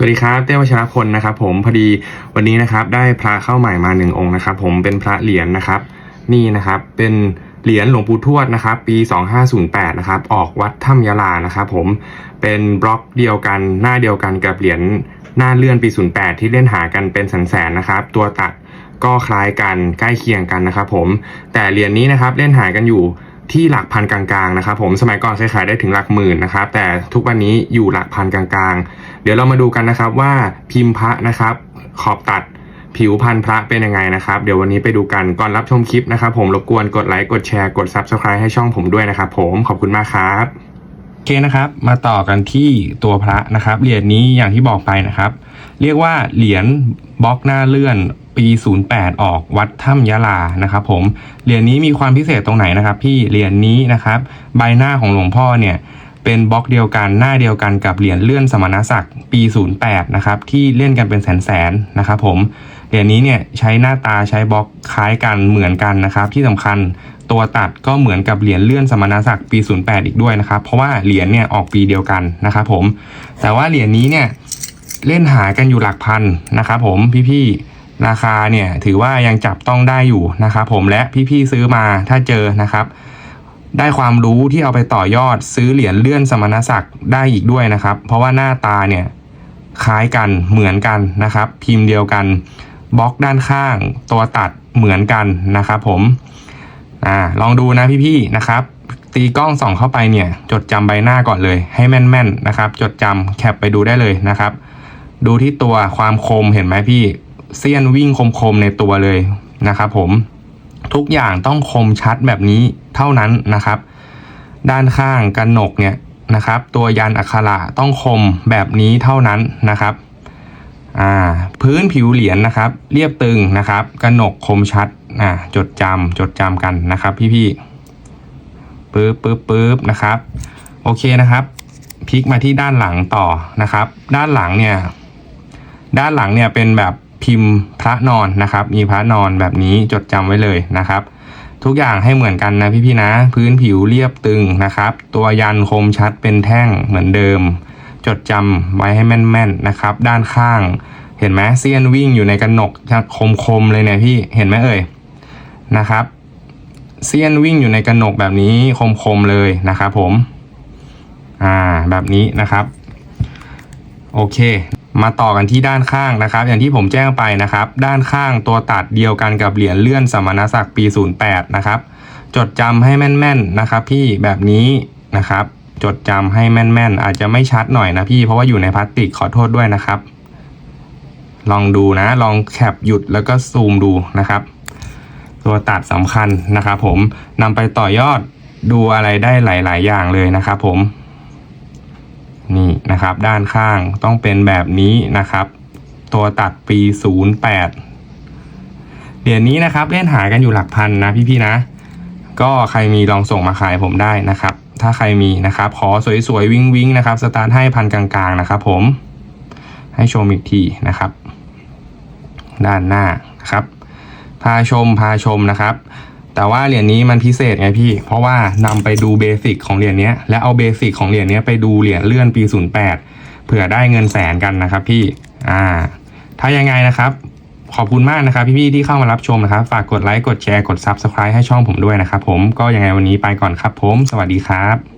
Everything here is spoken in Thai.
สวัสดีครับเต้วชรพลนะครับผมพอดีวันนี้นะครับได้พระเข้าใหม่มาหนึ่งองค์นะครับผมเป็นพระเหรียญนะครับ นี่นะครับเป็นเหรียญหลวงปู่ทวดนะครับ ปี 2508นะครับออกวัดถ้ำยาลานะครับผมเป็นบล็อกเดียวกันหน้าเดียวกันกับเหรียญหน้าเลื่อนปี 08 ที่เล่นหากันเป็นแสนๆนะครับ ตัวตัดก็คล้ายกันใกล้เคียงกันนะครับผมแต่เหรียญนี้นะครับเล่นหากันอยู่ ที่หลักพันกลางๆนะครับผมสมัยก่อนเคยขายได้ถึงหลักหมื่นนะครับแต่ทุกวันนี้อยู่หลักพันกลางๆ เดี๋ยวเรามาดูกันนะครับว่าพิมพ์พระนะครับ ขอบตัดผิวพันพระเป็นยังไงนะครับ เดี๋ยววันนี้ไปดูกันก่อนรับชมคลิปนะครับ ผมรบกวนกดไลค์กดแชร์กด Subscribe ให้ช่องผมด้วยนะครับผมขอบคุณมากครับโอเคนะครับ มาต่อกันที่ตัวพระนะครับเหรียญนี้อย่างที่บอกไปนะครับ เรียกว่าเหรียญบล็อกหน้าเลื่อน ปี 08 ออกวัดถ้ำยะลานะครับผมเหรียญนี้มีความพิเศษตรงไหนนะครับ พี่เหรียญนี้นะครับใบหน้าของหลวงพ่อเนี่ยเป็นบล็อกเดียวกันหน้าเดียวกันกับเหรียญเลื่อนสมณศักดิ์ปี 08 นะครับที่เล่นกันเป็นแสนๆนนะครับผมเหรียญนี้เนี่ยใช้หน้าตาใช้บล็อกคล้ายกันเหมือนกันนะครับ ที่สำคัญตัวตัดก็เหมือนกับเหรียญเลื่อนสมณศักดิ์ปี 08 อีกด้วยนะครับ เพราะว่าเหรียญเนี่ยออกปีเดียวกันนะครับผมแต่ว่าเหรียญนี้เนี่ยเล่นหากันอยู่หลักพันนะครับผมพี่ๆ ราคาเนี่ยถือว่ายังจับต้องได้อยู่นะครับผมและพี่ๆซื้อมาถ้าเจอนะครับ ได้ความรู้ที่เอาไปต่อยอดซื้อเหรียญเลื่อนสมณศักดิ์ได้อีกด้วยนะครับ เพราะว่าหน้าตาเนี่ยคล้ายกันเหมือนกันนะครับ พิมพ์เดียวกันบล็อกด้านข้าง ตัวตัดเหมือนกันนะครับผมอ่าลองดูนะพี่ๆนะครับ ตีกล้องส่องเข้าไปเนี่ยจดจำใบหน้าก่อนเลย ให้แม่นๆนะครับ จดจำแคปไปดูได้เลยนะครับ ดูที่ตัวความคมเห็นไหมพี่ เสี้ยนวิ่งคมๆในตัวเลยนะครับผมทุกอย่างต้องคมชัดแบบนี้เท่านั้นนะครับ ด้านข้างกันหนกเนี่ยนะครับ ตัวยันอักขระต้องคมแบบนี้เท่านั้นนะครับอ่าพื้นผิวเหรียญนะครับ เรียบตึงนะครับกันหนกคมชัดอ่าจดจำจดจำกันนะครับ พี่ๆปึ๊บปึ๊บปึ๊บนะครับโอเคนะครับพลิกมาที่ด้านหลังต่อนะครับ ด้านหลังเนี่ยด้านหลังเนี่ยเป็นแบบ พิมพ์พระนอนนะครับ มีพระนอนแบบนี้จดจำไว้เลยนะครับ ทุกอย่างให้เหมือนกันนะพี่ๆนะ พื้นผิวเรียบตึงนะครับ ตัวยันคมชัดเป็นแท่งเหมือนเดิม จดจำไว้ให้แม่นๆนะครับ ด้านข้างเห็นไหมเซียนวิ่งอยู่ในกระหนกคมๆเลยเนี่ยพี่เห็นไหมเอ่ยนะครับเซียนวิ่งอยู่ในกระหนกแบบนี้คมๆเลยนะครับผม อ่าแบบนี้นะครับ โอเค มาต่อกันที่ด้านข้างนะครับ อย่างที่ผมแจ้งไปนะครับ ด้านข้างตัวตัดเดียวกันกับเหรียญเลื่อนสมณศักดิ์ปี 08 นะครับ จดจำให้แม่นๆนะครับ พี่แบบนี้นะครับ จดจำให้แม่นๆ อาจจะไม่ชัดหน่อยนะพี่เพราะว่าอยู่ในพลาสติกขอโทษด้วยนะครับ ลองดูนะ ลองแคปหยุดแล้วก็ซูมดูนะครับ ตัวตัดสำคัญนะครับ ผมนำไปต่อยอดดูอะไรได้หลาย ๆ อย่างเลยนะครับ ผม นะครับ ด้านข้างต้องเป็นแบบนี้นะครับ ตัวตัดปี 08เหรียญนี้นะครับเล่นหากันอยู่หลักพันนะพี่ๆนะ ก็ใครมีลองส่งมาขายผมได้นะครับ ถ้าใครมีนะครับ ขอสวยๆวิ่งวิ่งๆนะครับ สตาร์ทให้พันกลางๆนะครับผม ให้ชมอีกทีนะครับ ด้านหน้านะครับ พาชมพาชมนะครับ แต่ว่าเหรียญนี้มันพิเศษไงพี่ เพราะว่านำไปดูเบสิกของเหรียญนี้และเอาเบสิกของเหรียญนี้ไปดูเหรียญเลื่อนปี 08 เผื่อได้เงินแสนกันนะครับพี่ อ่า ถ้ายังไงนะครับ ขอบคุณมากนะครับพี่ๆที่เข้ามารับชมนะครับ ฝากกดไลค์ กดแชร์ กด Subscribe ให้ช่องผมด้วยนะครับผม ก็ยังไงวันนี้ไปก่อนครับผม สวัสดีครับ